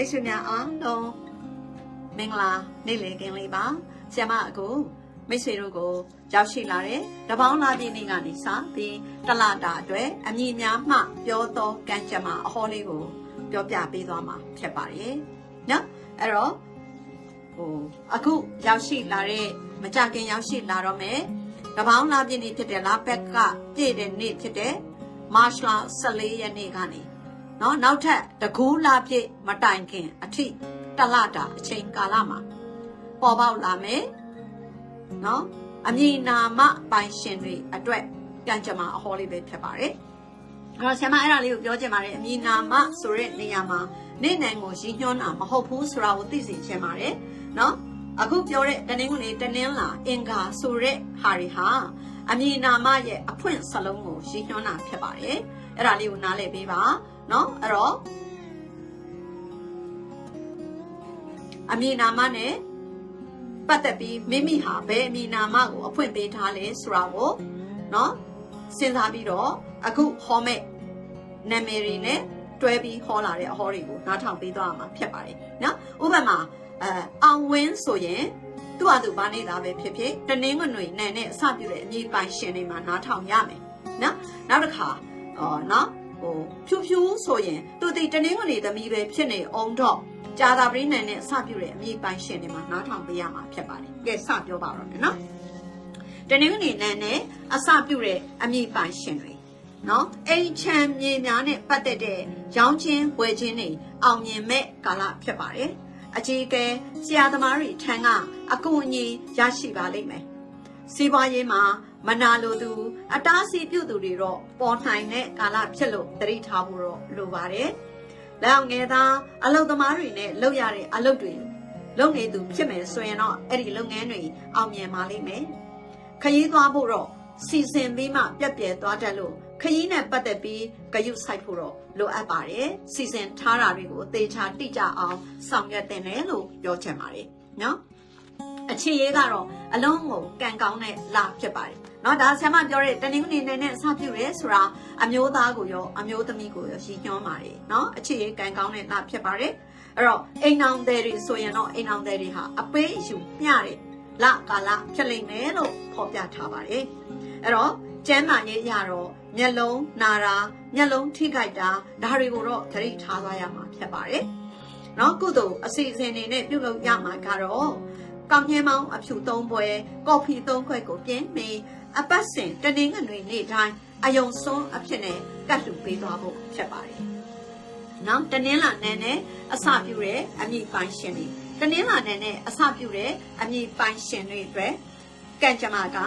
မိတ်ဆွေများအားလုံးမင်္ဂလာနေ့လည်ခင်းလေးပါဆရာမအကူမိတ်ဆွေတို့ကိုရောက်ရှိလာတဲ့တပေါင်းလာပြည့်နေ့ကနေစပြီးတလတာအတွက်အမည်များမှပြောသောကံကြမ္မာအဟောလေးကိုပြောပြပေးသွားမှာဖြစ်ပါတယ်နော်အဲ့တော့ဟိုအခုရောက်ရှိလာတဲ့မကြခင်ရောက်ရှိလာတော့မယ်တပေါင်းလာပြည့်နေ့ဖြစ်တဲ့လာဘက်ကပြည့်တဲ့နေ့ဖြစ်တဲ့မတ်လ14ရက်နေ့ကနေ နော်နောက်ထပ်တကူးလာပြည့်မတိုင်ခင်အထိတလတာအချိန်ကာလမှာပေါ်ပေါက်လာမယ်နော်အမည်နာမပိုင်ရှင်တွေအတွက်ကံကြမ္မာအဟောလေးပဲဖြစ်ပါတယ်အဲ့တော့ဆရာမအဲ့ဒါလေးကိုပြောချင်ပါတယ်အမည်နာမဆိုတဲ့နေရာမှာနေနိုင်ကိုရည်ညွှန်းတာမဟုတ်ဘူးဆိုတာကိုသိစေချင်ပါတယ်နော်အခုပြောတဲ့တနင်္ဂနွေတနင်္လာအင်္ဂါဆိုတဲ့ဟာတွေဟာအမည်နာမရဲ့အဖွင့်စလုံးကိုရည်ညွှန်းတာဖြစ်ပါတယ်အဲ့ဒါလေးကိုနားလည်ပေးပါ เนาะအဲ့တော့အမည်နာမနဲ့ပတ်သက်ပြီးမိမိဟာဘယ်အမည်နာမကိုအဖွင့်ပေးထားလဲဆိုတာကိုเนาะစဉ်းစားပြီးတော့အခုဟောမဲ့နာမည်တွေနဲ့တွဲပြီးဟောလာတဲ့အဟောတွေကိုနားထောင်ပေးသွားမှာဖြစ်ပါတယ်เนาะဥပမာအဲအောင်ဝင်းဆိုရင်သူ့ဟာသူဘာနေတာပဲဖြစ်ဖြစ်တနင်္ဂနွေနဲ့နဲ့အစပြုတဲ့အမည်ပိုင်ရှင်တွေမှာနားထောင်ရမယ်เนาะနောက်တစ်ခါအော်เนาะ ဟိုဖြူဖြူဆိုရင်သူဒီတနင်္ဂနွေသမီးပဲဖြစ်နေအောင်တော့ကြာသာပရိနိုင်နဲ့အစပြုတဲ့အမိပိုင်ရှင်တွေမှာနားထောင်ပေးရမှာဖြစ်ပါတယ်။ကဲစပြောပါတော့မယ်နော်။တနင်္ဂနွေနဲ့နဲ့အစပြုတဲ့အမိပိုင်ရှင်တွေနော်အိမ်ချမ်းမြေများနဲ့ပတ်သက်တဲ့ရောင်းချင်းဝယ်ချင်းတွေအောင်မြင်မဲ့ကာလဖြစ်ပါတယ်။အကြီးကဲဆရာသမားတွေထံကအကူအညီရရှိပါလိမ့်မယ်။စီးပွားရေးမှာ မနာလိုသူ အတားအဆီးပြုသူတွေတော့ပေါ်နိုင်တဲ့ကာလဖြစ်လို့သတိထားဖို့တော့လိုပါတယ်။လက်အောင်ငယ်သားအလုပ်သမားတွေနဲ့လုပ်ရတဲ့အလုပ်တွေလုပ်နေသူဖြစ်မယ်ဆိုရင်တော့အဲ့ဒီလုပ်ငန်းတွေအောင်မြင်ပါလိမ့်မယ်။ခရီးသွားဖို့တော့စီစဉ်ပြီးမှပြက်ပြဲသွားတတ်လို့ခရီးနဲ့ပတ်သက်ပြီးဂယုဆိုင်ဖို့တော့လိုအပ်ပါတယ်။စီစဉ်ထားတာတွေကိုသေချာတိကျအောင်ဆောင်ရွက်တင်တယ်လို့ပြောချင်ပါတယ်နော်။ အခြေရေးကတော့အလုံးကိုကံကောင်းတဲ့လဖြစ်ပါတယ်။เนาะဒါဆရာမပြောတဲ့တနင်္ဂနွေနေ့နဲ့အစပြုရဲဆိုတာအမျိုးသားကိုရောအမျိုးသမီးကိုရောရည်ညွှန်းပါတယ်เนาะအခြေရေးကံကောင်းတဲ့လဖြစ်ပါတယ်။အဲ့တော့အိမ်အောင်တဲ့တွေဆိုရင်တော့အိမ်အောင်တဲ့တွေဟာအပေးအယူမျှတဲ့လကာလဖြစ်လိမ့်မယ်လို့ဖော်ပြထားပါတယ်။အဲ့တော့ကျမ်းမာရေးရတော့မျက်လုံးနာတာမျက်လုံးထိခိုက်တာဒါတွေကိုတော့သတိထားသွားရမှာဖြစ်ပါတယ်။เนาะကုသိုလ်အစီအစဉ်တွေနဲ့ပြုလုပ်ရမှာကတော့ ကောင်းမြဲမောင်းအဖြူသုံးပွဲကော်ဖီသုံးခွက်ကိုပြင်းပြီးအပတ်စဉ်တနင်္ဂနွေနေ့တိုင်းအယုံဆုံးအဖြစ်နဲ့ကတ်လူပေးသွားဖို့ဖြစ်ပါတယ်။နောက်တနင်္လာနေ့နဲ့အစပြုတဲ့အမိပိုင်ရှင်တွေတနင်္လာနေ့နဲ့အစပြုတဲ့အမိပိုင်ရှင်တွေအတွက်ကံကြမ္မာက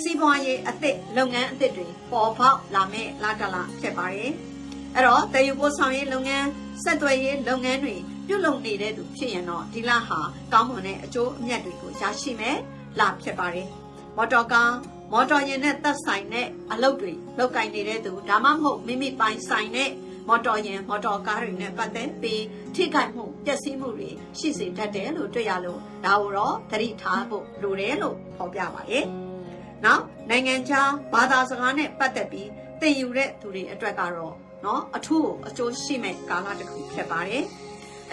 စီးပွားရေးအသစ်လုပ်ငန်းအသစ်တွေပေါ်ပေါက်လာမဲ့လာကလာဖြစ်ပါတယ်။အဲ့တော့တည်ယူပို့ဆောင်ရေးလုပ်ငန်းဆက်သွယ်ရေးလုပ်ငန်းတွေ ပြုလုပ်နေတဲ့သူဖြစ်ရင်တော့ဒီလဟာကောင်းမွန်တဲ့အကျိုးအမြတ်တွေကိုရရှိမယ်လာဖြစ်ပါတယ်။မော်တော်ကားမော်တော်ယာဉ်နဲ့သက်ဆိုင်တဲ့အလုပ်တွေလုပ်ကင်နေတဲ့သူဒါမှမဟုတ်မိမိပိုင်ဆိုင်တဲ့မော်တော်ယာဉ်မော်တော်ကားတွေနဲ့ပတ်သက်ပြီးထိခိုက်မှုပျက်စီးမှုတွေရှိစေတတ်တယ်လို့တွေ့ရလို့ဒါကိုတော့သတိထားဖို့လိုတယ်လို့ဖော်ပြပါတယ်။နောက်နိုင်ငံခြားဘာသာစကားနဲ့ပတ်သက်ပြီးသင်ယူတဲ့သူတွေအတွက်ကတော့နော်အထူးအကျိုးရှိမဲ့ကာလတစ်ခုဖြစ်ပါတယ်။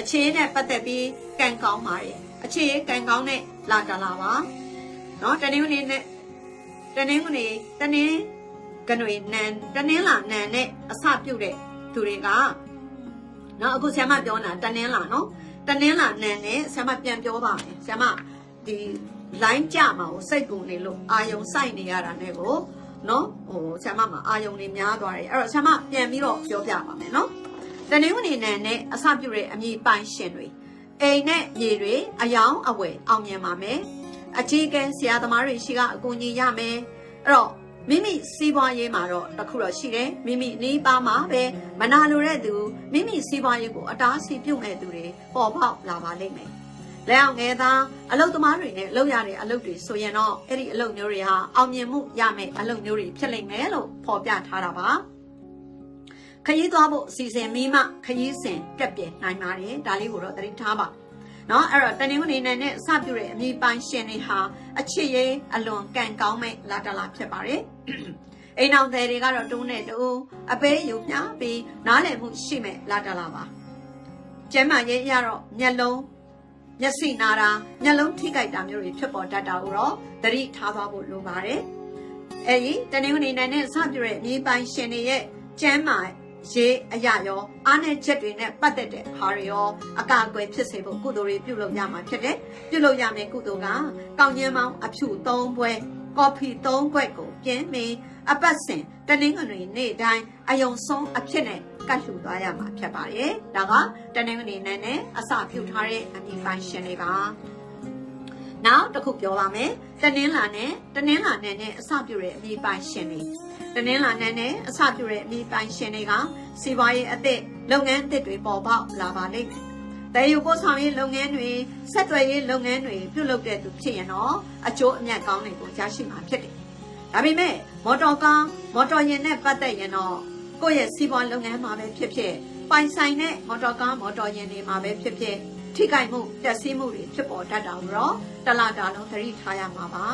အခြေနဲ့ပတ်သက်ပြီးကံကောင်းပါတယ်။အခြေကံကောင်းတဲ့လာကလာပါ။နော်တနင်္ဂနွေနဲ့တနင်္ဂနွေတနင်္ဂနွေနန်တနင်္လာနန်နဲ့အစပြုတဲ့သူတွေကနော်အခုဆရာမပြောတာတနင်္လာနော်တနင်္လာနန်နဲ့ဆရာမပြန်ပြောပါမယ်ဆရာမဒီ line ကြမှာကိုစိတ်ပူနေလို့အာယုံစိုက်နေရတာနဲ့ကိုနော်ဟိုဆရာမမှာအာယုံတွေများသွားတယ်အဲ့တော့ဆရာမပြန်ပြီးတော့ပြောပြပါမယ်နော် တနင်္ဂနွေနန်နဲ့အစပြုတဲ့အမည်ပိုင်ရှင်တွေအိမ်နဲ့မြေတွေအယောင်အဝယ်အောင်မြင်ပါမယ်အကြီးကဲဆရာသမားတွေရှိကအကူအညီရမယ်အဲ့တော့မိမိစီးပွားရေးမှာတော့တခုတော့ရှိတယ်မိမိနီးပါးမှာပဲမနာလိုတဲ့သူမိမိစီးပွားရေးကိုအတားအဆီးပြုတ်မဲ့သူတွေပေါ်ပေါက်လာပါလိမ့်မယ်လက်အောင်ငယ်သားအလုတ်သမားတွေနဲ့လုပ်ရတဲ့အလုပ်တွေဆိုရင်တော့အဲ့ဒီအလုပ်မျိုးတွေဟာအောင်မြင်မှုရမယ်အလုပ်မျိုးတွေဖြစ်လိမ့်မယ်လို့ဖော်ပြထားတာပါ ခရီးသွားဖို့အစီအစဉ်မိမှခရီးစဉ်ပြက်ပြယ်နိုင်ပါတယ်ဒါလေးကိုတော့သတိထားပါနော်အဲ့တော့တနင်္ဂနွေနေ့နဲ့စပြုတဲ့အမိပိုင်ရှင်တွေဟာအချစ်ရေးအလွန်ကံကောင်းမဲ့လာတလာဖြစ်ပါတယ်အိမ်အောင်သည်တွေကတော့တူးနဲ့တူးအပေးယူပြပြီးနားလည်မှုရှိမဲ့လာတလာပါကျမ်းမာရေးအရတော့မျက်လုံးမျက်စိနာတာမျက်လုံးထိကြိုက်တာမျိုးတွေဖြစ်ပေါ်တတ်တာကိုတော့သတိထားသွားဖို့လိုပါတယ်အဲဒီတနင်္ဂနွေနေ့နဲ့စပြည့်ရဲ့မြေပိုင်ရှင်တွေရဲ့ကျမ်းမာ ရေးအရာရောအားနည်းချက်တွေနဲ့ပတ်သက်တဲ့ဟာတွေရောအကာအကွယ်ဖြစ်စေဖို့ကုသိုလ်တွေပြုလုပ်ရမှာဖြစ်တယ်ပြုလုပ်ရမယ့်ကုသိုလ်ကကောင်းကျင်းမောင်းအဖြူ၃ဘွဲကော်ဖီ၃ဘွဲကိုပြင်းပြီးအပတ်စဉ်တနင်္ဂနွေနေ့တိုင်းအယုံဆုံးအဖြစ်နဲ့ကတ်လှူသွားရမှာဖြစ်ပါတယ်။ဒါကတနင်္ဂနွေနေ့နဲ့အစပြုထားတဲ့အမည်ပိုင်ရှင်တွေပါ။ နောက်တစ်ခုပြောပါမယ်။တနင်္လာနဲ့တနင်္လာနဲ့နဲ့အစပြုတဲ့အမည်ပိုင်ရှင်တွေတနင်္လာနဲ့နဲ့အစပြုတဲ့အမည်ပိုင်ရှင်တွေကစီးပွားရေးအသစ်လုပ်ငန်းအသစ်တွေပေါ်ပေါက်လာပါလိမ့်မယ်။တဲယူပို့ဆောင်ရေးလုပ်ငန်းတွေဆက်သွယ်ရေးလုပ်ငန်းတွေပြုလုပ်တဲ့သူဖြစ်ရင်တော့အကျိုးအမြတ်ကောင်းတွေကိုရရှိမှာဖြစ်တယ်။ဒါပေမဲ့မော်တော်ကားမော်တော်ယာဉ်နဲ့ပတ်သက်ရင်တော့ကိုယ့်ရဲ့စီးပွားလုပ်ငန်းမှာပဲဖြစ်ဖြစ်ပိုင်ဆိုင်တဲ့မော်တော်ကားမော်တော်ယာဉ်တွေမှာပဲဖြစ်ဖြစ် ထိခိုက်မှုပျက်စီးမှုတွေဖြစ်ပေါ်တတ်တာကိုတော့တလတာလုံးသတိထားရမှာပါ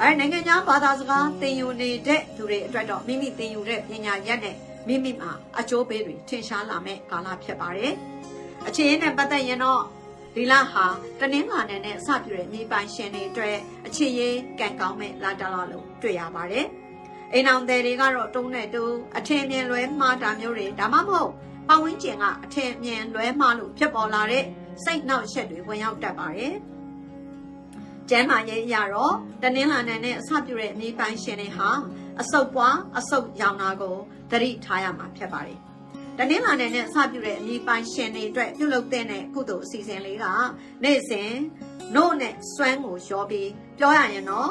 အဲနိုင်ငံခြားဘာသာစကားသင်ယူနေတဲ့သူတွေအတွက်တော့မိမိသင်ယူတဲ့ပညာရက်နဲ့မိမိမှာအကျိုးပေးတွေထင်ရှားလာမဲ့ကာလဖြစ်ပါတယ်အခြေအနေနဲ့ပတ်သက်ရင်တော့ဒီလဟာတနင်္လာနေ့နဲ့စပြည့်တဲ့မြေပိုင်ရှင်တွေအတွက်အခြေရေးကံကောင်းမဲ့လာတလာလို့တွေ့ရပါတယ်။အိမ်အောင်တယ်တွေကတော့တုံးနဲ့တူအထင်မြင်လွဲမှားတာမျိုးတွေဒါမှမဟုတ် ပတ်ဝန်းကျင်ကအထင်မြင်လွဲမှားလို့ဖြစ်ပေါ်လာတဲ့စိတ်နှောက်ယှက်တွေဝင်ရောက်တတ်ပါတယ်။ကျမ်းမာရေးအရတော့တနင်္လာနေ့နဲ့အစပြုတဲ့မြေပိုင်ရှင်တွေဟာအဆုတ်ပွားအဆုတ်ရောင်တာကိုသတိထားရမှာဖြစ်ပါတယ်။တနင်္လာနေ့နဲ့စပြုတဲ့အမိပိုင်ရှင်တွေအတွက်ပြုလုပ်တဲ့ကုသိုလ်အစီအစဉ်လေးကနေ့စဉ်နို့နဲ့စွမ်းကိုရောပြီးပြောရရင်တော့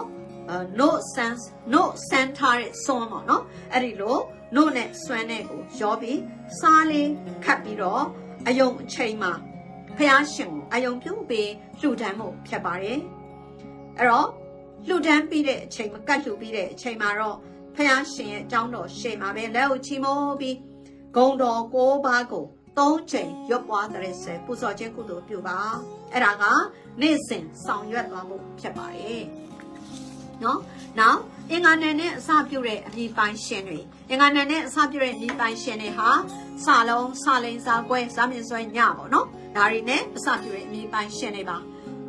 နို့ဆန်းနို့ဆန်းထားတဲ့စွမ်းပေါ့နော်အဲ့ဒီလို နို့နဲ့စွမ်းနဲ့ကိုရောပြီးစားလေးခတ်ပြီးတော့အယုံအချိန်မှာဖះရှင်ကိုအယုံပြုတ်ပြီးလှူဒန်းမှုဖြစ်ပါတယ်အဲ့တော့လှူဒန်းပြီးတဲ့အချိန်မကတ်လှူပြီးတဲ့အချိန်မှာတော့ဖះရှင်ရဲ့အကြောင်းတော်ရှေ့မှာပဲလက်ကိုချီမိုးပြီးဂုံတော်ကိုးပါးကိုသုံးချိန်ရွတ်ပွားတဲ့ဆယ်ပူဇော်ခြင်းကုသိုလ်ပြုပါအဲ့ဒါကနေ့စဉ်ဆောင်ရွက်သွားမှုဖြစ်ပါတယ် နော်နောက်အင်္ဂါနယ်နဲ့အစပြုတဲ့အမိပိုင်ရှင်တွေအင်္ဂါနယ်နဲ့အစပြုတဲ့အမိပိုင်ရှင်တွေဟာစာလုံးစာလိန်စာကွဲစာမြင့်ဆွဲညပေါ့နော်ဒါတွေနဲ့အစပြုတဲ့အမိပိုင်ရှင်တွေပါ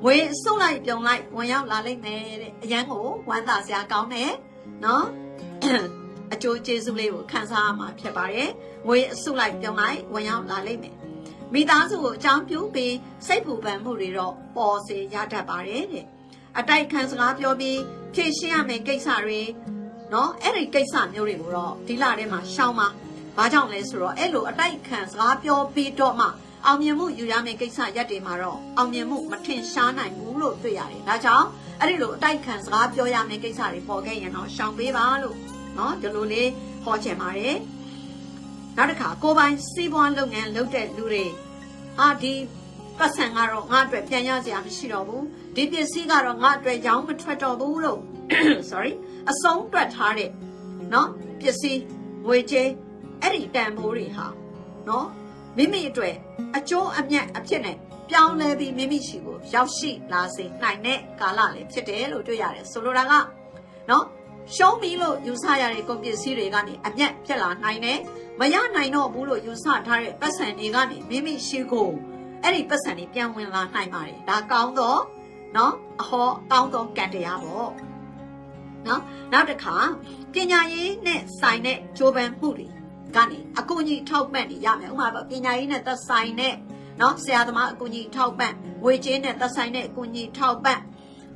ဝေစုလိုက်ပြုံလိုက်ဝင်ရောက်လာလိမ့်မယ်တဲ့အရန်ကိုဝမ်းသာစရာကောင်းတယ်နော်အကျိုးကျေးဇူးလေးကိုခံစားရမှာဖြစ်ပါတယ်။ငွေအစုလိုက်ပြုံးလိုက်ဝင်ရောက်လာလိမ့်မယ်။မိသားစုကိုအကြောင်းပြုပြီးစိတ်ပူပန်မှုတွေတော့ပေါ်စေရတတ်ပါတယ်တဲ့အတိုက်ခံစကားပြောပြီး ဖြည့်ရှင်းရမယ့်ကိစ္စတွေနော်အဲ့ဒီကိစ္စမျိုးတွေကိုတော့ဒီလထဲမှာရှောင်းပါ။ဘာကြောင့်လဲဆိုတော့အဲ့လိုအတိုက်ခံစကားပြောပြီးတော့မှအောင်မြင်မှုယူရမယ့်ကိစ္စရက်တွေမှာတော့အောင်မြင်မှုမထင်ရှားနိုင်ဘူးလို့တွေ့ရတယ်။ဒါကြောင့်အဲ့ဒီလိုအတိုက်ခံစကားပြောရမယ့်ကိစ္စတွေပေါ်ခဲ့ရင်တော့ရှောင်ပေးပါလို့နော်ဒီလိုလေးဟောချင်ပါတယ်နောက်တစ်ခါကိုပိုင်စီးပွားလုပ်ငန်းလုပ်တဲ့လူတွေအာဒီ ပတ်စံကတော့ငါအတွက်ပြန်ရစရာမရှိတော့ဘူးဒီပစ္စည်းကတော့ငါအတွက်ရောင်းမထွက်တော့ဘူးလို့ sorry အဆုံးတွက်ထားတဲ့နော်ပစ္စည်းငွေကြေးအဲ့ဒီတန်ဖိုးတွေဟာနော်မိမိအတွက်အကျိုးအမြတ်အဖြစ်နဲ့ပြောင်းလဲပြီးမိမိရှိကိုရောက်ရှိလာစေနိုင်တဲ့ကာလလည်းဖြစ်တယ်လို့တွေ့ရတယ်ဆိုလိုတာကနော်ရှုံးပြီလို့ယူဆရတဲ့ကုန်ပစ္စည်းတွေကနေအမျက်ဖြစ်လာနိုင်တယ်မရနိုင်တော့ဘူးလို့ယူဆထားတဲ့ပတ်စံတွေကနေမိမိရှိကို အဲ့ဒီပတ်စံတွေပြန်ဝင်လာနိုင်ပါတယ်ဒါကောင်းတော့နော်အဟောကောင်းတော့ကံတရားပေါ့နော်နောက်တစ်ခါပညာရေးနဲ့ဆိုင်တဲ့ဂျိုးပန်မှုတွေကနေအကူအညီထောက်ပံ့နေရမယ်ဥပမာပညာရေးနဲ့သက်ဆိုင်တဲ့နော်ဆရာသမားအကူအညီထောက်ပံ့ငွေကြေးနဲ့သက်ဆိုင်တဲ့အကူအညီထောက်ပံ့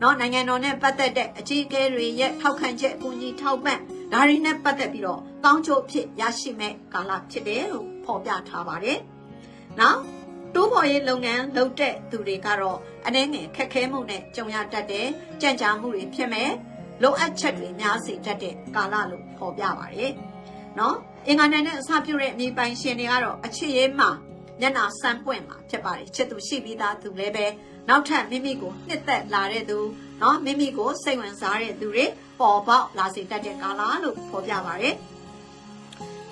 နော်နိုင်ငံတော်နဲ့ပတ်သက်တဲ့အကြီးအကဲတွေရဲ့ထောက်ခံချက်အကူအညီထောက်ပံ့ဒါတွေနဲ့ပတ်သက်ပြီးတော့ကောင်းကျိုးဖြစ်ရရှိမဲ့ကာလဖြစ်တယ်လို့ဖော်ပြထားပါတယ်။နောက် တိုးပေါ်ရေးလုပ်ငန်းလုပ်တဲ့သူတွေကတော့အနည်းငယ်ခက်ခဲမှုနဲ့ကြုံရတတ်တဲ့ကြံ့ကြာမှုတွေဖြစ်မဲ့လိုအပ်ချက်တွေများစေတတ်တဲ့ကာလလို့ဖော်ပြပါတယ်။နော်အင်္ဂါနဲ့အစပြုတဲ့အမိပိုင်ရှင်တွေကတော့အခြေရေးမှာညနာစမ်းပွင့်မှာဖြစ်ပါတယ်ချစ်သူရှိပြီးသားသူလည်းပဲနောက်ထပ်မိမိကိုနှစ်သက်လာတဲ့သူเนาะမိမိကိုစိတ်ဝင်စားတဲ့သူတွေပေါ်ပေါက်လာစေတတ်တဲ့ကာလလို့ဖော်ပြပါရယ်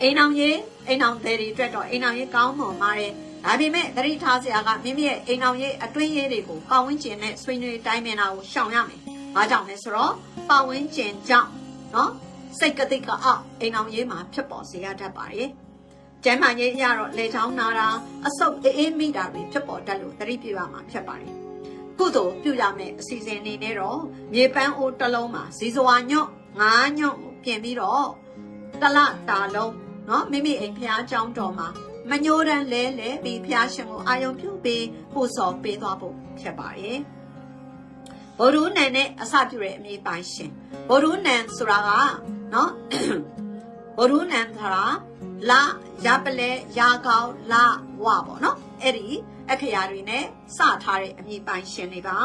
အိမ်အောင်ရေးအိမ်အောင်တွေအတွက်တော့အိမ်အောင်ရေးကောင်းမွန်ပါတယ် ဒါပေမဲ့သတိထားစရာကမိမိရဲ့အိမ်အောင်ရေးအတွင်းရေးတွေကိုပတ်ဝန်းကျင်နဲ့ဆွေးနွေးတိုင်းပင်တာကိုရှောင်ရမယ်။ဘာကြောင့်လဲဆိုတော့ပတ်ဝန်းကျင်ကြောင့်เนาะစိတ်ကတိကအောက်အိမ်အောင်ရေးမှာဖြစ်ပေါ်စေရတတ်ပါတယ်။ ကျန်းမာရေးအရတော့လေချောင်းနာတာအဆုပ်အေးအေးမိတာတွေဖြစ်ပေါ်တတ်လို့သတိပြုရမှာဖြစ်ပါတယ်ကုသိုလ်ပြုရမယ့်အစီအစဉ်အနေနဲ့တော့မြေပန်းအိုးတစ်လုံးမှာဇီဇဝါညွန့်ငါးညွန့်ကိုပြင်ပြီးတော့တလတာလုံးเนาะမိမိအိမ်ဖျားเจ้าတော်မှာ မညိုးတမ်းလဲလဲပြီးဖျားရှင်ကိုအာယုံပြုပြီးပို့ဆောင်ပေးသွားဖို့ဖြစ်ပါရဲ့ဗုဒ္ဓနန်နဲ့အစပြုတဲ့အမိပိုင်ရှင်ဗုဒ္ဓနန်ဆိုတာကနော်ဗုဒ္ဓနန်ဆိုတာလရပလဲရာကောင်းလဝပေါ့နော်အဲ့ဒီအခရာတွေနဲ့စထားတဲ့အမိပိုင်ရှင်တွေပါ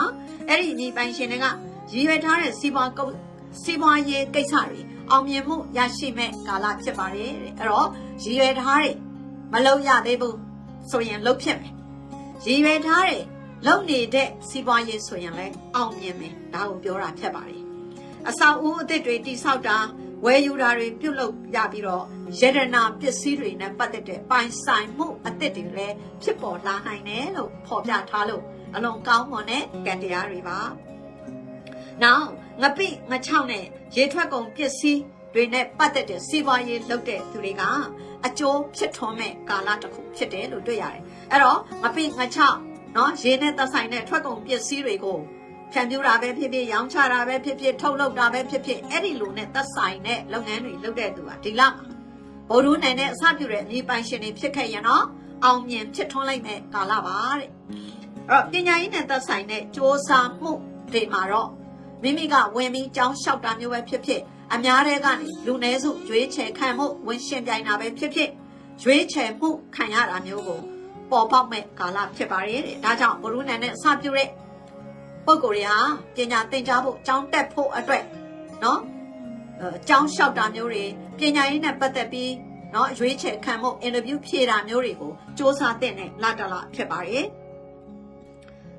အဲ့ဒီအမိပိုင်ရှင်တွေကရည်ရွယ်ထားတဲ့စီးပွားကုတ်စီးပွားရေးကိစ္စတွေအောင်မြင်မှုရရှိမဲ့ကာလဖြစ်ပါတယ်တဲ့အဲ့တော့ရည်ရွယ်ထားတဲ့ မလုံရသေးဘူးဆိုရင်လုံဖြစ်မယ်ရည်ရွယ်ထားတဲ့လုံနေတဲ့စီးပွားရေးဆိုရင်လည်းအောင်မြင်မယ်ဒါကိုပြောတာဖြစ်ပါတယ်အဆောက်အဦအသစ်တွေတိဆောက်တာဝယ်ယူတာတွေပြုတ်လုပ်ရပြီးတော့ယရနာပစ္စည်းတွေနဲ့ပတ်သက်တဲ့ပိုင်ဆိုင်မှုအသစ်တွေလည်းဖြစ်ပေါ်လာနိုင်တယ်လို့ဖော်ပြထားလို့အလွန်ကောင်းမွန်တဲ့ကံတရားတွေပါ။နောက်ငပိငချောက်နဲ့ရေထွက်ကုန်ပစ္စည်း တွေနဲ့ပတ်သက်တဲ့စီးပွားရေးလုပ်တဲ့သူတွေကအကျိုးဖြစ်ထွန်းမဲ့ကာလတစ်ခုဖြစ်တယ်လို့တွေ့ရတယ်။အဲ့တော့ငပိငချောက်နော်ရေနဲ့သက်ဆိုင်တဲ့ထွက်ကုန်ပစ္စည်းတွေကိုဖြန့်ဖြူးတာပဲဖြစ်ဖြစ်ရောင်းချတာပဲဖြစ်ဖြစ်ထုတ်လုပ်တာပဲဖြစ်ဖြစ်အဲ့ဒီလိုနဲ့သက်ဆိုင်တဲ့လုပ်ငန်းတွေလုပ်တဲ့သူကဒီလမှာဗိုလ်ရူးနိုင်တဲ့အစပြုတဲ့အမိပိုင်ရှင်တွေဖြစ်ခဲ့ရင်တော့အောင်မြင်ဖြစ်ထွန်းလိုက်မဲ့ကာလပါတဲ့အဲ့တော့ပညာရေးနဲ့သက်ဆိုင်တဲ့စ조사မှုတွေမှာတော့မိမိကဝင်ပြီးကြောင်းလျှောက်တာမျိုးပဲဖြစ်ဖြစ် အများတဲ့ကနေလူနည်းစုရွေးချယ်ခံမှုဝင်ရှင်ပြိုင်တာပဲဖြစ်ဖြစ်ရွေးချယ်မှုခံရတာမျိုးကိုပေါ်ပေါက်မဲ့ကာလဖြစ်ပါတယ်တဲ့ဒါကြောင့်ဘုရုနန်နဲ့အစပြုတဲ့ပုံကိုယ်တွေဟာပညာသင်ကြားဖို့ကြောင်းတက်ဖို့အတွက်နော်အဲကြောင်းလျှောက်တာမျိုးတွေပညာရေးနဲ့ပတ်သက်ပြီးနော်ရွေးချယ်ခံဖို့အင်တာဗျူးဖြေတာမျိုးတွေကိုစ조사တဲ့နဲ့လာတလာဖြစ်ပါတယ်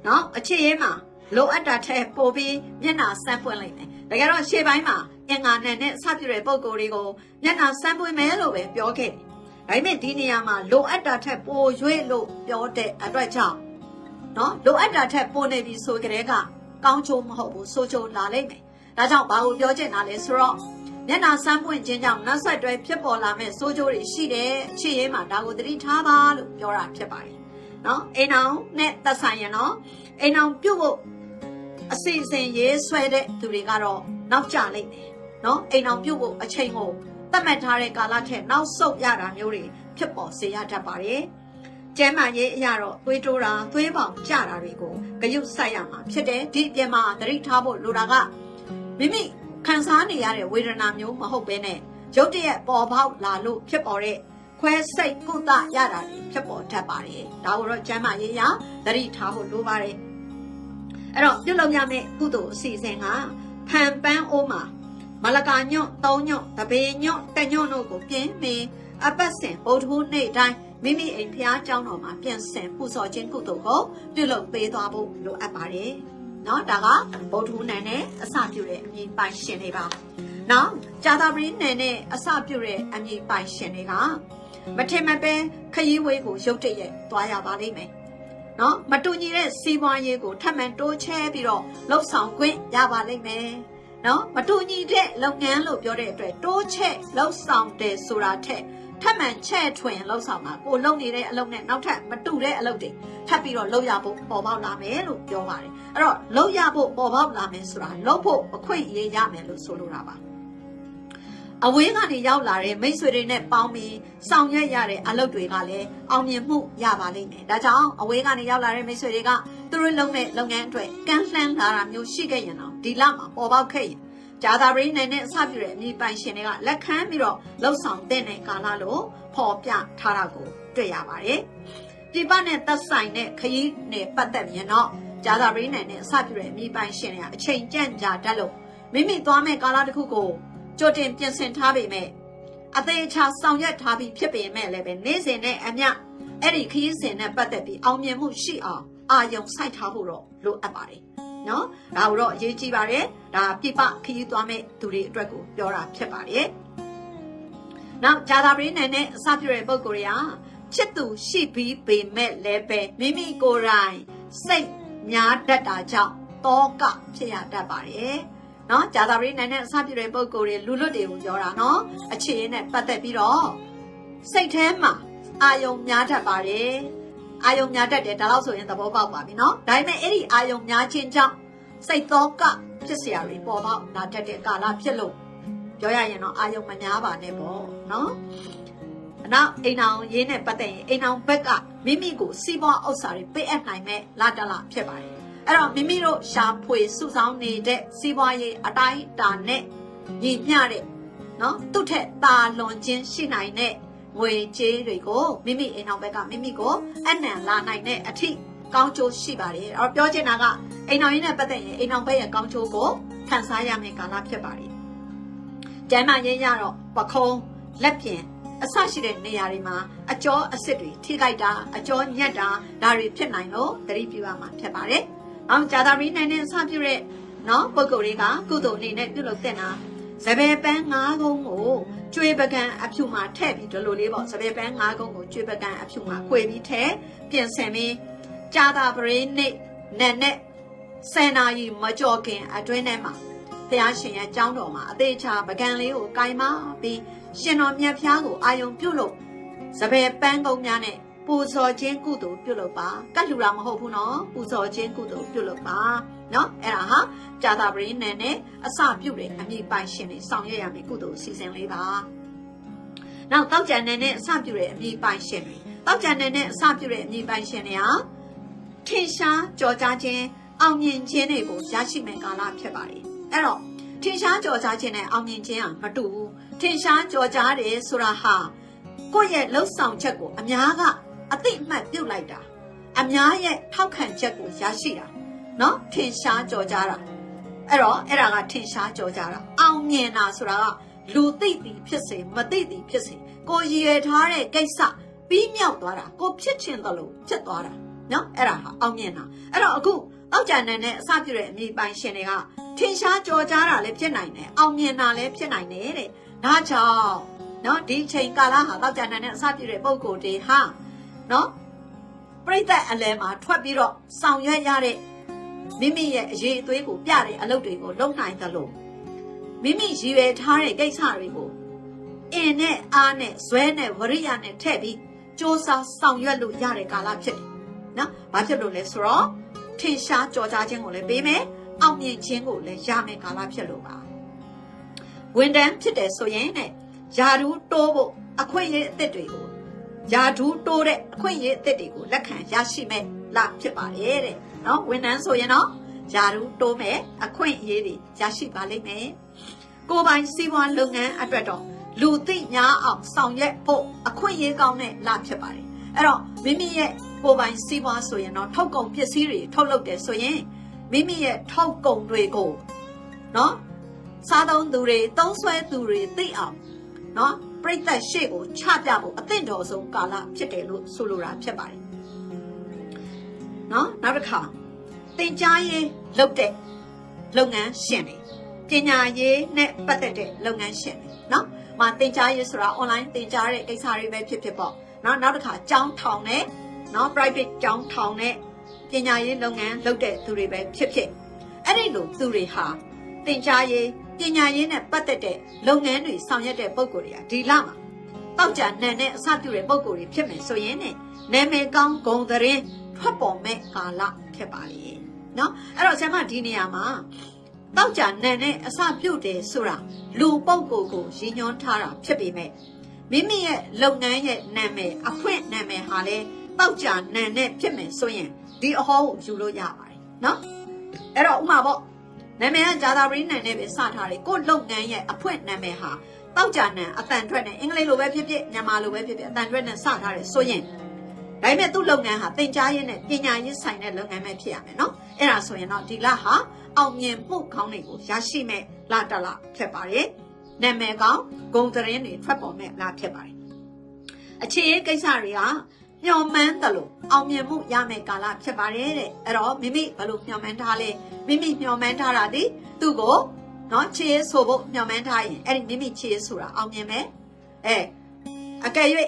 နော်အခြေရေးမှာလိုအပ်တာထက်ပိုပြီးမျက်နှာစမ်းပွင့်လိုက်မယ်တကယ်တော့ရှေ့ပိုင်းမှာ အင်္ဂါနဲ့နဲ့စပြတဲ့ပုံကိုယ်တွေကိုမျက်နှာစမ်းပွင့်မယ်လို့ပဲပြောခဲ့တယ်ဒါပေမဲ့ဒီနေရာမှာလိုအပ်တာထက်ပိုရွေ့လို့ပြောတဲ့အတွက်ကြောင့်နော်လိုအပ်တာထက်ပိုနေပြီဆိုကြတဲ့ကကောင်းချိုးမဟုတ်ဘူးဆိုချိုးလာလိမ့်မယ်ဒါကြောင့်ဘာကိုပြောချင်တာလဲဆိုတော့မျက်နှာစမ်းပွင့်ခြင်းကြောင့်နောက်ဆက်တွဲဖြစ်ပေါ်လာမဲ့ဆိုးကျိုးတွေရှိတယ်အခြေရေးမှာဒါကိုသတိထားပါလို့ပြောတာဖြစ်ပါတယ်နော်အိမ်အောင်နဲ့သက်ဆိုင်ရင်နော်အိမ်အောင်ပြုတ်ဖို့အစီအစဉ်ရေးဆွဲတဲ့သူတွေကတော့နောက်ကျလိမ့်မယ် နော်အိမ်အောင်ပြုတ်ဖို့အချိန်ကိုသတ်မှတ်ထားတဲ့ကာလထက်နောက်ဆုတ်ရတာမျိုးတွေဖြစ်ပေါ်စေရတတ်ပါတယ်ကျမ်းမာရေးအရာတော့သွေးတိုးတာသွေးပေါင်ကျတာတွေကိုဂရုစိုက်ရမှာဖြစ်တယ်ဒီအပြင်မှာသတိထားဖို့လိုတာကမိမိခံစားနေရတဲ့ဝေဒနာမျိုးမဟုတ်ဘဲနဲ့ရုတ်တရက်ပေါ်ပေါက်လာလို့ဖြစ်ပေါ်တဲ့ခွဲစိတ်ကုသရတာတွေဖြစ်ပေါ်တတ်ပါတယ်ဒါကိုတော့ကျမ်းမာရေးရသတိထားဖို့လိုပါတယ်အဲ့တော့ပြုလုပ်ရမယ့်ကုသိုလ်အစီအစဉ်ကဖန်ပန်းအိုးမှာ မလကာညွန့်၊သုံးညွန့်၊တပေညွန့်၊တညွန့်တို့ကိုပြင်းပြီးအပတ်စဉ်ဗုဒ္ဓဟူးနေ့တိုင်းမိမိအိမ်ဖျားကျောင်းတော်မှာပြန်ဆင်ပူဇော်ခြင်းကုသိုလ်ကိုပြုလုပ်ပေးသွားဖို့လိုအပ်ပါတယ်။နော်ဒါကဗုဒ္ဓဟူးနံနဲ့အစပြုတဲ့အမည်ပိုင်ရှင်တွေပါ။နော်ဂျာတာပရင်းနံနဲ့အစပြုတဲ့အမည်ပိုင်ရှင်တွေကမထင်မပဲခရီးဝေးကိုရုတ်တရက်သွားရပါလိမ့်မယ်။နော်မတူညီတဲ့စီးပွားရေးကိုထပ်မံတိုးချဲပြီးတော့လှုပ်ဆောင်ခွင့်ရပါလိမ့်မယ် နော်မတူညီတဲ့လုပ်ငန်းလို့ပြောတဲ့အတွက်တိုးချဲ့လှုပ်ဆောင်တယ်ဆိုတာထက်ထပ်မံချဲ့ထွင်လှုပ်ဆောင်မှာကိုလုပ်နေတဲ့အလုပ်နဲ့နောက်ထပ်မတူတဲ့အလုပ်တွေထပ်ပြီးတော့လုပ်ရဖို့ပေါ်ပေါက်လာမယ်လို့ပြောပါတယ်အဲ့တော့လုပ်ရဖို့ပေါ်ပေါက်လာမယ်ဆိုတာလုပ်ဖို့အခွင့်အရေးရမယ်လို့ဆိုလိုတာပါ အဝေးကနေရောက်လာတဲ့မိတ်ဆွေတွေနဲ့ပေါင်းပြီးဆောင်ရွက်ရတဲ့အလုပ်တွေကလည်းအောင်မြင်မှုရပါလိမ့်မယ်ဒါကြောင့်အဝေးကနေရောက်လာတဲ့မိတ်ဆွေတွေကသူတို့လုပ်တဲ့လုပ်ငန်းအတွက်ကန့်လှမ်းလာတာမျိုးရှိခဲ့ရင်တော့ဒီလမှာပေါ်ပေါက်ခဲ့ရင်ဂျာသာပရိနိုင်နဲ့အစပြုတဲ့အမိပိုင်ရှင်တွေကလက်ခံပြီးတော့လှုပ်ဆောင်တဲ့နေကာလလို့ဖော်ပြထားတာကိုတွေ့ရပါတယ်။ပြပနဲ့သက်ဆိုင်တဲ့ခရီးနဲ့ပတ်သက်ရင်တော့ဂျာသာပရိနိုင်နဲ့အစပြုတဲ့အမိပိုင်ရှင်တွေကအချိန်ကြန့်ကြာတတ်လို့မိမိသွားမဲ့ကာလတစ်ခုကို ကြိုတင်ပြင်ဆင်ထားပေမဲ့အသေးချာဆောင်ရွက်ထားပြီးဖြစ်ပေမဲ့လည်းပဲနေ့စဉ်နဲ့အမျှအဲ့ဒီခရီးစဉ်နဲ့ပတ်သက်ပြီးအောင်မြင်မှုရှိအောင်အာယုံစိုက်ထားဖို့တော့လိုအပ်ပါတယ်။နော်ဒါကိုတော့အရေးကြီးပါတယ်ဒါပြပခရီးသွားမဲ့သူတွေအတွက်ကိုပြောတာဖြစ်ပါတယ်နောက်ဂျာသာပရိနဲ့နဲ့အစပြုတဲ့ပုံကိုယ်တွေကချစ်သူရှိပြီးပေမဲ့လည်းပဲမိမိကိုယ်တိုင်စိတ်များတတ်တာကြောင့်တောကဖြစ်ရတတ်ပါတယ် နော်ဂျာသာပရိနဲ့နဲ့အစပြုတဲ့ပုံကိုယ်တွေလူလွတ်တွေကိုပြောတာနော်အခြေရင်းနဲ့ပတ်သက်ပြီးတော့ စိတ်ထဲမှာအာယုံများတတ်ပါတယ်အာယုံများတတ်တယ်ဒါတော့ဆိုရင်သဘောပေါက်ပါပြီเนาะဒါပေမဲ့အဲ့ဒီအာယုံများခြင်းကြောင့်စိတ်သောကဖြစ်เสียတွေပေါ်ပေါက်လာတတ်တဲ့ကာလဖြစ်လို့ပြောရရင်တော့အာယုံမများပါနဲ့ပေါ့เนาะနောက်အိမ်အောင်ရေးနဲ့ပတ်သက်ရင်အိမ်အောင်ဘက်ကမိမိကိုစီးပွားဥစ္စာတွေပေးအပ်နိုင်မဲ့လာတလာဖြစ်ပါတယ် အဲ့တော့မိမိတို့ရှာဖွေစုဆောင်းနေတဲ့စီးပွားရေးအတိုင်းအတာနဲ့ညီမျှတဲ့နော်သူ့ထက်တာလွန်ခြင်းရှိနိုင်တဲ့ငွေကြေးတွေကိုမိမိအိမ်အောင်ဘက်ကမိမိကိုအနံလာနိုင်တဲ့အထိကောင်းကျိုးရှိပါတယ်အဲ့တော့ပြောချင်တာကအိမ်အောင်ရင်းနဲ့ပတ်သက်ရင်အိမ်အောင်ဘက်ရဲ့ကောင်းကျိုးကိုခံစားရမယ့်ကာလဖြစ်ပါတယ်ကျမ်းမာရေးရတော့ပခုံးလက်ပြင်အဆရှိတဲ့နေရာတွေမှာအကျော်အစ်စ်တွေထိခိုက်တာအကျော်ညက်တာဒါတွေဖြစ်နိုင်လို့သတိပြုရမှာဖြစ်ပါတယ်။ အောင်ဂျာတာရီနိုင်နဲ့အစပြုတဲ့နော်ပုဂ္ဂိုလ်တွေကကုသိုလ်အနေနဲ့ပြုလုပ်တဲ့နာစပယ်ပန်း၅ကုန်းကိုကျွေးပကံအဖြူမှာထည့်ပြီးဒီလိုလေးပေါ့စပယ်ပန်း၅ကုန်းကိုကျွေးပကံအဖြူမှာခွေပြီးထည့်ပြင်ဆင်ပြီးဂျာတာပရိနေနဲ့နဲ့ဆယ်နာရီမကြော်ခင်အတွင်းထဲမှာဖះရှင်ရဲ့ကြောင်းတော်မှာအသေးချာပကံလေးကိုကင်မပြီးရှင်တော်မြတ်ဖျားကိုအာယုံပြုတ်လို့စပယ်ပန်းကုန်းများနဲ့ ပူဇော်ခြင်းကုသိုလ်ပြုလုပ်ပါကတ်လူတာမဟုတ်ဘူးနော်ပူဇော်ခြင်းကုသိုလ်ပြုလုပ်ပါနော်အဲ့ဒါဟာကြာတာပရိနဲ့နဲ့အစပြုတ်တဲ့အမိပိုင်ရှင်တွေဆောင်ရွက်ရမယ့်ကုသိုလ်အစီအစဉ်လေးပါနောက်တောက်ကြံနဲ့နဲ့အစပြုတ်တဲ့အမိပိုင်ရှင်တွေတောက်ကြံနဲ့နဲ့အစပြုတ်တဲ့အမိပိုင်ရှင်တွေဟာထင်ရှားကြော်ကြားခြင်းအောင်မြင်ခြင်းတွေကိုရရှိမယ့်ကာလဖြစ်ပါတယ်အဲ့တော့ထင်ရှားကြော်ကြားခြင်းနဲ့အောင်မြင်ခြင်းဟာမတူဘူးထင်ရှားကြော်ကြားတယ်ဆိုတာဟာကိုယ့်ရဲ့လှုပ်ဆောင်ချက်ကိုအများက အသိအမှတ်ပြုတ်လိုက်တာအများရဲ့ထောက်ခံချက်ကိုရရှိတာเนาะထင်ရှားကြော်ကြားတာအဲ့တော့အဲ့ဒါကထင်ရှားကြော်ကြားတာအောင်မြင်တာဆိုတာကလူသိသည်ဖြစ်စေမသိသည်ဖြစ်စေကိုရည်ရွယ်ထားတဲ့ကိစ္စပြီးမြောက်သွားတာကိုဖြစ်ချင်တယ်လို့ဖြစ်သွားတာเนาะအဲ့ဒါဟာအောင်မြင်တာအဲ့တော့အခုတောက်ကြံနေနဲ့အစပြုတဲ့အမိပိုင်ရှင်တွေကထင်ရှားကြော်ကြားတာလည်းဖြစ်နိုင်တယ်အောင်မြင်တာလည်းဖြစ်နိုင်တယ်တဲ့ဒါကြောင့်เนาะဒီချိန်ကာလဟာတောက်ကြံနေနဲ့အစပြုတဲ့ပုံကိုယ်တွေဟာ နော်ပြိသက်အလဲမှာထွက်ပြီးတော့ဆောင်ရွက်ရတဲ့မိမိရဲ့အရေးအသွေးကိုပြတဲ့အလုပ်တွေကိုလုပ်နိုင်သလိုမိမိရည်ရွယ်ထားတဲ့ကိစ္စတွေကိုအင်းနဲ့အားနဲ့ဇွဲနဲ့ဝရိယနဲ့ထည့်ပြီးစ조사ဆောင်ရွက်လို့ရတဲ့ကာလဖြစ်တယ်နော်ဘာဖြစ်လို့လဲဆိုတော့ထင်ရှားကြော်ကြားခြင်းကိုလည်းပေးမယ်အောင်မြင်ခြင်းကိုလည်းရမယ်ကာလဖြစ်လို့ပါဝန်တန်းဖြစ်တယ်ဆိုရင်နဲ့ယာရူးတိုးဖို့အခွင့်အရေးအသစ်တွေကို ယာဒူးတိုးတဲ့အခွင့်အရေးအသစ်တွေကိုလက်ခံရရှိမဲ့လာဖြစ်ပါတယ်တဲ့နော်ဝန်ထမ်းဆိုရင်တော့ယာဒူးတိုးမဲ့အခွင့်အရေးတွေရရှိပါလိမ့်မယ်ကိုပိုင်စီးပွားလုပ်ငန်းအတွက်တော့လူသိများအောင်ဆောင်ရွက်ဖို့အခွင့်အရေးကောင်းတဲ့လာဖြစ်ပါတယ်အဲ့တော့မိမိရဲ့ကိုပိုင်စီးပွားဆိုရင်တော့ထုတ်ကုန်ပစ္စည်းတွေထုတ်လုပ်တယ်ဆိုရင်မိမိရဲ့ထုတ်ကုန်တွေကိုနော်စားသုံးသူတွေသုံးဆွဲသူတွေသိအောင်နော် ပြိသက်ရှေ့ကိုချပြဖို့အသင့်တော်ဆုံးကာလဖြစ်တယ်လို့ဆိုလိုတာဖြစ်ပါတယ်။နော်နောက်တစ်ခါသင်ကြားရေးလုပ်တဲ့လုပ်ငန်းရှင်တွေပညာရေးနဲ့ပတ်သက်တဲ့လုပ်ငန်းရှင်တွေနော်။မှာသင်ကြားရေးဆိုတာ online သင်ကြားတဲ့ကိစ္စတွေပဲဖြစ်ဖြစ်ပေါ့။နော်နောက်တစ်ခါကျောင်းထောင်နဲ့နော် private ကျောင်းထောင်နဲ့ပညာရေးလုပ်ငန်းလုပ်တဲ့သူတွေပဲဖြစ်ဖြစ်အဲ့ဒီလိုသူတွေဟာသင်ကြားရေး ပညာရေးနဲ့ပတ်သက်တဲ့လုပ်ငန်းတွေဆောင်ရွက်တဲ့ပုံကိုယ်တွေကဒီလမှာတောက်ကြနန်နဲ့အစပြုတဲ့ပုံကိုယ်တွေဖြစ်မယ်ဆိုရင်နဲ့နာမည်ကောင်းဂုံသတင်းထွက်ပေါ်မဲ့ကာလဖြစ်ပါလေเนาะအဲ့တော့ဆရာမဒီနေရာမှာတောက်ကြနန်နဲ့အစပြုတယ်ဆိုတာလူပုံကိုယ်ကိုရည်ညွှန်းထားတာဖြစ်ပေမဲ့မိမိရဲ့လုပ်ငန်းရဲ့နာမည်အခွင့်နာမည်ဟာလဲတောက်ကြနန်နဲ့ဖြစ်မယ်ဆိုရင်ဒီအဟောကိုယူလို့ရပါတယ်เนาะအဲ့တော့ဥမာပေါ့ နာမည်ကဂျာသာပရင်းနန်နဲ့ပဲစထားတယ်ကို့လုပ်ငန်းရဲ့အဖွင့်နာမည်ဟာတောက်ကြနန်အတန်ထွက်နဲ့အင်္ဂလိပ်လိုပဲဖြစ်ဖြစ်မြန်မာလိုပဲဖြစ်ဖြစ်အတန်ထွက်နဲ့စထားတယ်ဆိုရင်ဒါပေမဲ့သူ့လုပ်ငန်းဟာသင်ကြားရေးနဲ့ပညာရေးဆိုင်တဲ့လုပ်ငန်းပဲဖြစ်ရမယ်နော်အဲ့ဒါဆိုရင်တော့ဒီလဟာအောင်မြင်မှုကောင်းတွေကိုရရှိမဲ့လတလဖြစ်ပါတယ်နာမည်ကောင်းဂုံသတင်းတွေထွက်ပေါ်မဲ့လဖြစ်ပါတယ်အခြေရေးကိစ္စတွေက မျှော်မှန်းတယ်လို့အောင်မြင်မှုရမယ်ကာလဖြစ်ပါတယ်တဲ့အဲ့တော့မိမိဘယ်လိုမျှော်မှန်းထားလဲမိမိမျှော်မှန်းထားတာဒီသူ့ကိုနော်ခြေရဆိုဖို့မျှော်မှန်းထားရင်အဲ့ဒီမိမိခြေရဆိုတာအောင်မြင်မယ်အဲအကယ်၍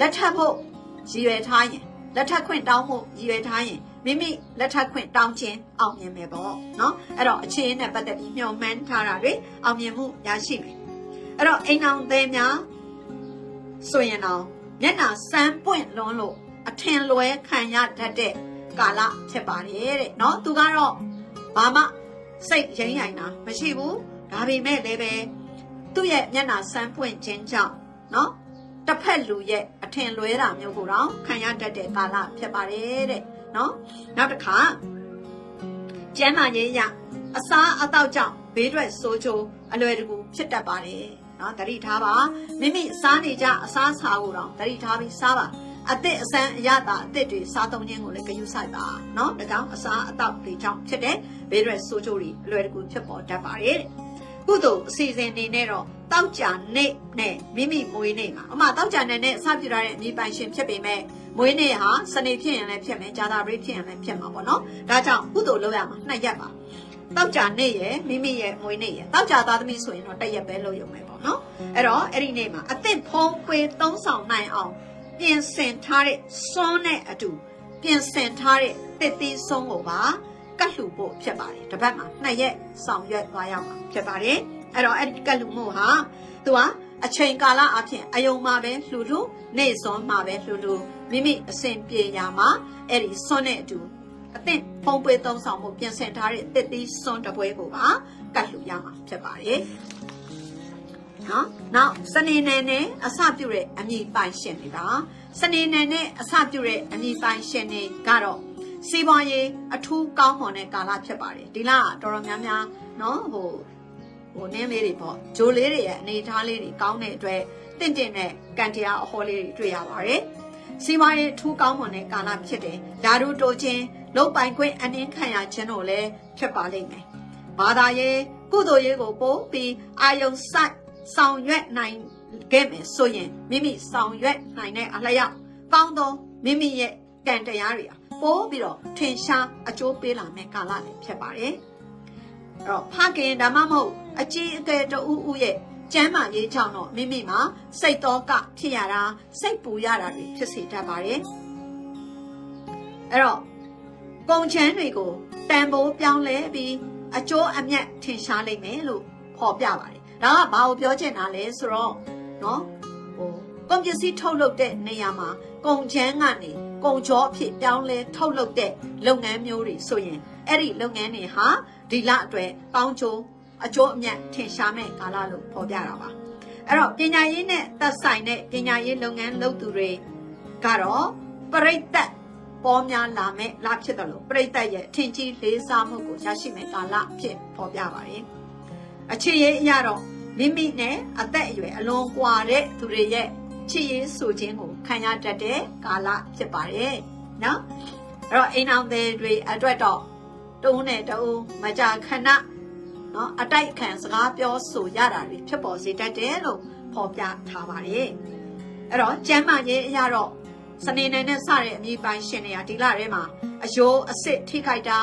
လက်ထပ်ဖို့ရည်ရွယ်ထားရင်လက်ထပ်ခွင့်တောင်းဖို့ရည်ရွယ်ထားရင်မိမိလက်ထပ်ခွင့်တောင်းခြင်းအောင်မြင်မယ်ပေါ့နော်အဲ့တော့အခြေအနေနဲ့ပတ်သက်ပြီးမျှော်မှန်းထားတာတွေအောင်မြင်မှုရရှိမယ်အဲ့တော့အိမ်အောင်သေးများဆိုရင်တော့ မျက်နှာစမ်းပွင့်လွန်းလို့အထင်လွဲခံရတတ်တဲ့ကာလဖြစ်ပါတယ်တဲ့เนาะသူကတော့ဘာမှစိတ်ရင်းရိုင်တာမရှိဘူးဒါပေမဲ့လည်းပဲသူ့ရဲ့မျက်နှာစမ်းပွင့်ခြင်းကြောင့်เนาะတစ်ဖက်လူရဲ့အထင်လွဲတာမျိုးကိုတော့ခံရတတ်တဲ့ကာလဖြစ်ပါတယ်တဲ့เนาะနောက်တစ်ခါကျမ်းမာရေးရအစားအသောက်ကြောင့်ဘေးထွက်ဆိုးချိုးအလွယ်တကူဖြစ်တတ်ပါတယ် နော်တတိထားပါမိမိစားနေကြအစားစားကိုတော့တတိထားပြီးစားပါအသစ်အဆန်းအရသာအသစ်တွေစားသုံးခြင်းကိုလည်းဂရုစိုက်ပါနော်ဒါကြောင့်အစားအသောက်တွေကြောင့်ဖြစ်တဲ့ဘေးရွက်ဆိုးချိုးတွေအလွယ်တကူဖြစ်ပေါ်တတ်ပါတယ်ကုသိုလ်အစီအစဉ်နေနဲ့တော့တောက်ကြနေ့နဲ့မိမိမွေးနေ့မှာအမှတောက်ကြနေ့နဲ့အစပြုထားတဲ့အမိပိုင်ရှင်ဖြစ်ပေမဲ့မွေးနေ့ဟာစနေဖြစ်ရင်လည်းဖြစ်မယ်ဂျာတာပရိဖြစ်ရင်လည်းဖြစ်မှာပေါ့နော်ဒါကြောင့်ကုသိုလ်လုပ်ရမှာနှစ်ရက်ပါ တောက်ကြနေ့ရယ်မိမိရဲ့မွေးနေ့ရယ်တောက်ကြသားသမီးဆိုရင်တော့တစ်ရက်ပဲလုပ်ရုံပဲပေါ့နော်အဲ့တော့အဲ့ဒီနေ့မှာအသစ်ဖုံးပွေသုံးဆောင်နိုင်အောင်ပြင်ဆင်ထားတဲ့စွန်းနဲ့အတူပြင်ဆင်ထားတဲ့တစ်သီးဆုံးကိုပါကတ်လှူဖို့ဖြစ်ပါတယ်တပတ်မှာနှစ်ရက်ဆောင်ရွက်သွားရမှာဖြစ်ပါတယ်အဲ့တော့အဲ့ဒီကတ်လှူမှုဟာသူကအချိန်ကာလအဖြစ်အယုံမှာပဲလှူလှူနေ့စွန်းမှာပဲလှူလှူမိမိအစဉ်ပြေရမှာအဲ့ဒီစွန်းနဲ့အတူ အသင့်ဖုံးပွေသုံးဆောင်မှုပြင်ဆင်ထားတဲ့တစ်သီးစွန်းတစ်ပွဲကိုပါကတ်လှူရမှာဖြစ်ပါတယ်နော်နောက်စနေနယ်နဲ့အစပြုတဲ့အမည်ပိုင်ရှင်တွေပါစနေနယ်နဲ့အစပြုတဲ့အမည်ပိုင်ရှင်တွေကတော့စီးပွားရေးအထူးကောင်းမွန်တဲ့ကာလဖြစ်ပါတယ်ဒီလတော်တော်များများနော်ဟိုဟိုနင်းလေးတွေပေါ့ဂျိုးလေးတွေရဲ့အနေထားလေးတွေကောင်းတဲ့အတွက်တင့်တင့်နဲ့ကန်တရားအဟောလေးတွေတွေ့ရပါတယ် စီးပွားရေးအထူးကောင်းမွန်တဲ့ကာလဖြစ်တယ်ဓာတုတိုခြင်းလုတ်ပိုင်ခွင့်အနှင်းခံရခြင်းတို့လည်းဖြစ်ပါလိမ့်မယ်ဘာသာရေးကုသိုလ်ရေးကိုပို့ပြီးအာယုံဆိုင်ဆောင်ရွက်နိုင်ခဲ့မယ်ဆိုရင်မိမိဆောင်ရွက်နိုင်တဲ့အလျောက်ကောင်းသောမိမိရဲ့ကံတရားတွေပိုးပြီးတော့ထင်ရှားအကျိုးပေးလာမယ့်ကာလလည်းဖြစ်ပါတယ်။အဲ့တော့ဖခင်ဒါမှမဟုတ်အကြီးအကဲတူဦးရဲ့ ကျမ်းမာရေးကြောင့်တော့မိမိမှာစိတ်တော့ကဖြစ်ရတာစိတ်ပူရတာတွေဖြစ်စေတတ်ပါတယ်။အဲ့တော့ကုံချမ်းတွေကိုတန်ဖိုးပြောင်းလဲပြီးအကျိုးအမြတ်ထင်ရှားလိမ့်မယ်လို့ဖော်ပြပါတယ်ဒါကဘာကိုပြောချင်တာလဲဆိုတော့နော်ဟိုကုန်ပစ္စည်းထုတ်လုပ်တဲ့နေရာမှာကုန်ချမ်းကနေကုန်ချောအဖြစ်ပြောင်းလဲထုတ်လုပ်တဲ့လုပ်ငန်းမျိုးတွေဆိုရင်အဲ့ဒီလုပ်ငန်းတွေဟာဒီလအတွက်ပေါင်းချိုး အကျိုးအမြတ်ထင်ရှားမဲ့ကာလလို့ဖော်ပြတာပါအဲ့တော့ပညာရေးနဲ့သက်ဆိုင်တဲ့ပညာရေးလုပ်ငန်းလုပ်သူတွေကတော့ပရိသတ်ပေါ်များလာမဲ့လဖြစ်တယ်လို့ပရိသတ်ရဲ့ထင်ကြီးလေးစားမှုကိုရရှိမဲ့ကာလဖြစ်ဖော်ပြပါတယ်အခြေရေးအရတော့မိမိနဲ့အသက်အရွယ်အလွန်ကွာတဲ့သူတွေရဲ့ချစ်ရေးဆိုခြင်းကိုခံရတတ်တဲ့ကာလဖြစ်ပါတယ်နော်အဲ့တော့အိမ်အောင်တွေတွေအတွက်တော့တုံးနဲ့တုံးမကြခဏ နော်အတိုက်ခံစကားပြောဆိုရတာတွေဖြစ်ပေါ်စေတတ်တယ်လို့ဖော်ပြထားပါတယ်အဲ့တော့ကျမ်းမာရေးအရတော့စနေနေ့နဲ့စတဲ့အမိပိုင်းရှင်တွေကဒီလထဲမှာအယိုးအစ်စ်ထိခိုက်တာ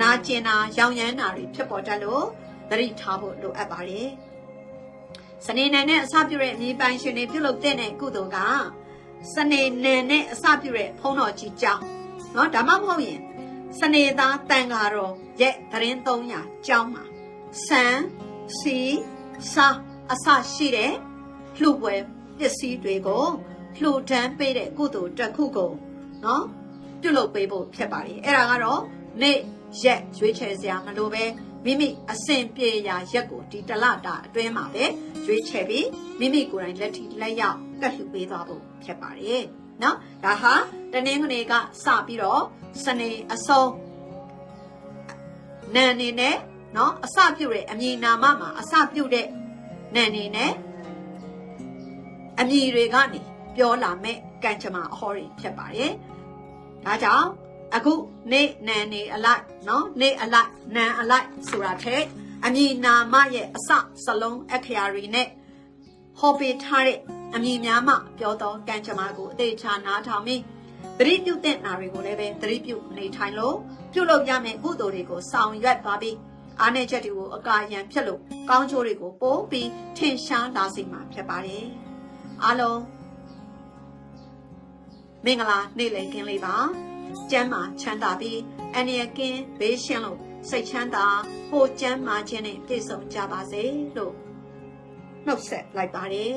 နာကျင်တာရောင်ရမ်းတာတွေဖြစ်ပေါ်တတ်လို့သတိထားဖို့လိုအပ်ပါတယ်။စနေနေ့နဲ့အစပြုတဲ့အမိပိုင်ရှင်တွေပြုလုပ်တဲ့ကုသိုလ်ကစနေနေ့နဲ့အစပြုတဲ့ဖုံးတော်ကြီးကြောင့်နော်ဒါမှမဟုတ်ရင်စနေသားတန်ဃာတော်ရဲ့သတင်း300ကျောင်းမှာ ဆန်စီစာအစရှိတဲ့လှူပွဲပစ္စည်းတွေကိုလှူဒန်းပေးတဲ့ကုသိုလ်တစ်ခုကိုနော်ပြုလုပ်ပေးဖို့ဖြစ်ပါတယ်အဲ့ဒါကတော့နေ့ရက်ရွေးချယ်စရာမလိုပဲမိမိအစဉ်ပြေရာရက်ကိုဒီတလတာအတွင်းမှာပဲရွေးချယ်ပြီးမိမိကိုယ်တိုင်လက်ထိလက်ရောက်ကတ်လှူပေးသွားဖို့ဖြစ်ပါတယ်။နော်ဒါဟာတနင်္ဂနွေကစပြီးတော့စနေအစုံနန်နေနဲ့ နော်အစပြုတဲ့အမည်နာမမှာအစပြုတဲ့နန်နေနဲ့အမည်တွေကနေပြောလာမဲ့ကံကြမ္မာအဟောတွေဖြစ်ပါတယ်။ဒါကြောင့်အခုနေနန်နေအလိုက်နော်နေအလိုက်နန်အလိုက်ဆိုတာတဲ့အမည်နာမရဲ့အစစလုံးအခရာတွေနဲ့ဟောပေးထားတဲ့အမည်များမှပြောတော့ကံကြမ္မာကိုအသေးချာနားထောင်ပြီးသတိပြုတဲ့နာတွေကိုလည်းပဲသတိပြုနေထိုင်လို့ပြုလုပ်ရမယ့်ကုသိုလ်တွေကိုဆောင်ရွက်သွားပြီး အားနည်းချက်တွေကိုအကာအယံဖြစ်လို့ကောင်းကျိုးတွေကိုပို့ပြီးထင်ရှားလာစေမှာဖြစ်ပါတယ်အားလုံးမင်္ဂလာနေ့လည်ခင်းလေးပါကျမ်းမာချမ်းသာပြီးအန္တရာယ်ကင်းဘေးရှင်းလို့စိတ်ချမ်းသာပိုကျမ်းမာခြင်းနဲ့ပြည့်စုံကြပါစေလို့နှုတ်ဆက်လိုက်ပါတယ်